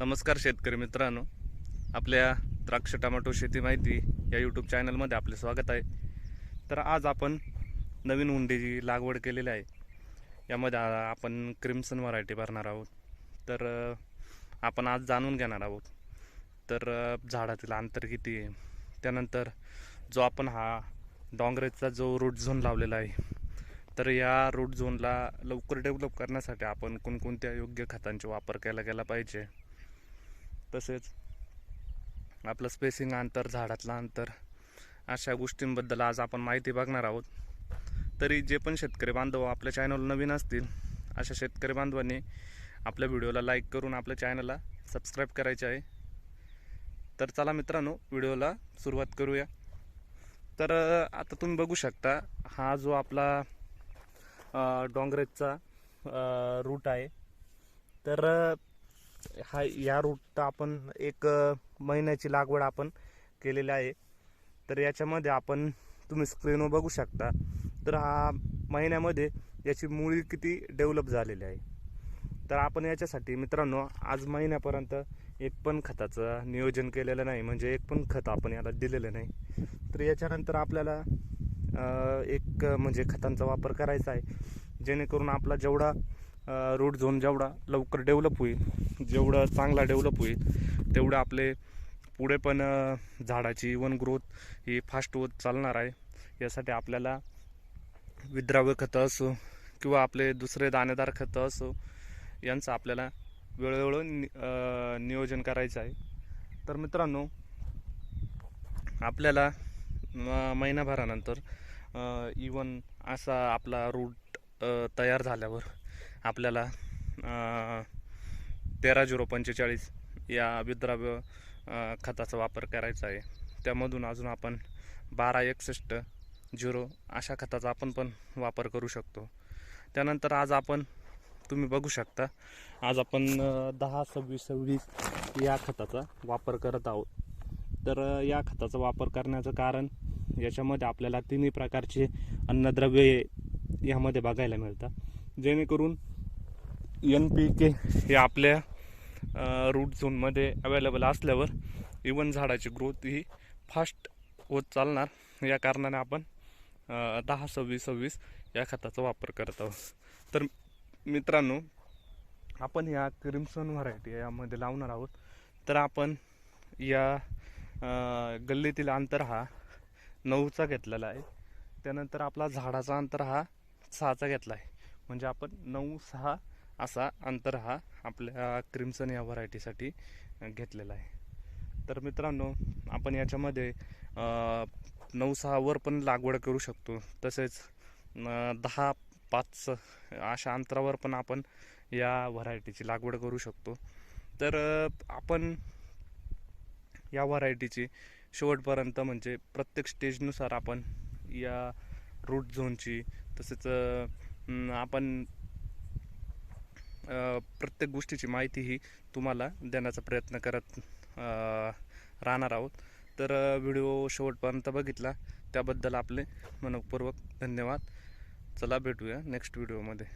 नमस्कार शेतकरी मित्रांनो. आपल्या द्राक्ष टमाटो शेती माहिती या यूट्यूब चॅनलमध्ये आपले स्वागत आहे. तर आज आपण नवीन हुंडीची लागवड केलेली आहे. यामध्ये आपण क्रिम्सन व्हरायटी भरणार आहोत. तर आपण आज जाणून घेणार आहोत. तर झाडातील अंतर किती आहे? त्यानंतर जो आपण हा डोंगरेचा जो रूट झोन लावलेला आहे तर या रूट झोनला लवकर डेव्हलप करण्यासाठी आपण कोणकोणत्या योग्य खतांचा वापर केला गेला पाहिजे? तसेच आपलं स्पेसिंग अंतर झाडातलं अंतर अशा गोष्टींबद्दल आज आपण माहिती बघणार आहोत. तरी जे पण शेतकरी बांधव आपल्या चॅनल नवीन असतील अशा शेतकरी बांधवांनी आपल्या व्हिडिओला लाईक करून आपल्या चॅनलला सबस्क्राईब करायचे आहे. तर चला मित्रांनो व्हिडिओला सुरुवात करूया. तर आता तुम्ही बघू शकता हा जो आपला डोंगरेजचा रूट आहे. तर हा या रूट आपण एक महिन्याची लागवड आपण केलेली आहे. तर याच्यामध्ये आपण तुम्ही स्क्रीनवर बघू शकता. तर हा महिन्यामध्ये याची मुळी किती डेव्हलप झालेली आहे. तर आपण याच्यासाठी मित्रांनो आज महिन्यापर्यंत एक पण खताचं नियोजन केलेलं नाही. म्हणजे एक पण खत आपण याला दिलेलं नाही. तर याच्यानंतर आपल्याला एक म्हणजे खतांचा वापर करायचा आहे. जेणेकरून आपला जेवढा रूट झोन जेवढा लवकर डेव्हलप होईल जेवढं चांगला डेव्हलप होईल तेवढं आपले पुढे पण झाडाची वन ग्रोथ ही फास्ट होत चालणार आहे. यासाठी आपल्याला विद्राव्य खतं असो किंवा आपले दुसरे दाणेदार खतं असो यांचं आपल्याला वेळोवेळो नि नियोजन करायचं आहे. तर मित्रांनो आपल्याला म- महिनाभरानंतर इवन असा आपला रूट तयार झाल्यावर आपल्याला तेरा झिरो पंचेचाळीस या विद्राव्य खताचा वापर करायचा आहे. त्यामधून अजून आपण बारा एकसष्ट झिरो अशा खताचा आपण पण वापर करू शकतो. त्यानंतर आज आपण तुम्ही बघू शकता आज आपण दहा सव्वीस सव्वीस या खताचा वापर करत आहोत. तर या खताचा वापर करण्याचं कारण याच्यामध्ये आपल्याला तिन्ही प्रकारचे अन्नद्रव्ये यामध्ये बघायला मिळतात. जेणेकरून एन पी के हे आपल्या रूट झोनमध्ये अवेलेबल असल्यावर इवन झाडाची ग्रोथ ही फास्ट होत चालणार. या कारणाने आपण दहा सव्वीस सव्वीस या खताचा वापर करत आहोत. तर मित्रांनो आपण या क्रिम्सन व्हरायटी यामध्ये लावणार आहोत. तर आपण या गल्लीतील अंतर हा नऊचा घेतलेला आहे. त्यानंतर आपला झाडाचा अंतर हा सहाचा घेतला आहे. म्हणजे आपण नऊ सहा असा अंतर हा आपल्या क्रिम्सन या व्हरायटीसाठी घेतलेला आहे. तर मित्रांनो आपण याच्यामध्ये नऊ सहावर पण लागवड करू शकतो. तसेच दहा पाच अशा अंतरावर पण आपण या व्हरायटीची लागवड करू शकतो. तर आपण या व्हरायटीची शेवटपर्यंत म्हणजे प्रत्येक स्टेजनुसार आपण या रूट झोनची तसेच आपण प्रत्येक गोष्टीची माहिती ही तुम्हाला देण्याचा प्रयत्न करत राहणार आहोत. तर व्हिडिओ शेवटपर्यंत बघितला. त्याबद्दल आपले मनपूर्वक धन्यवाद. चला भेटूया नेक्स्ट व्हिडिओमध्ये.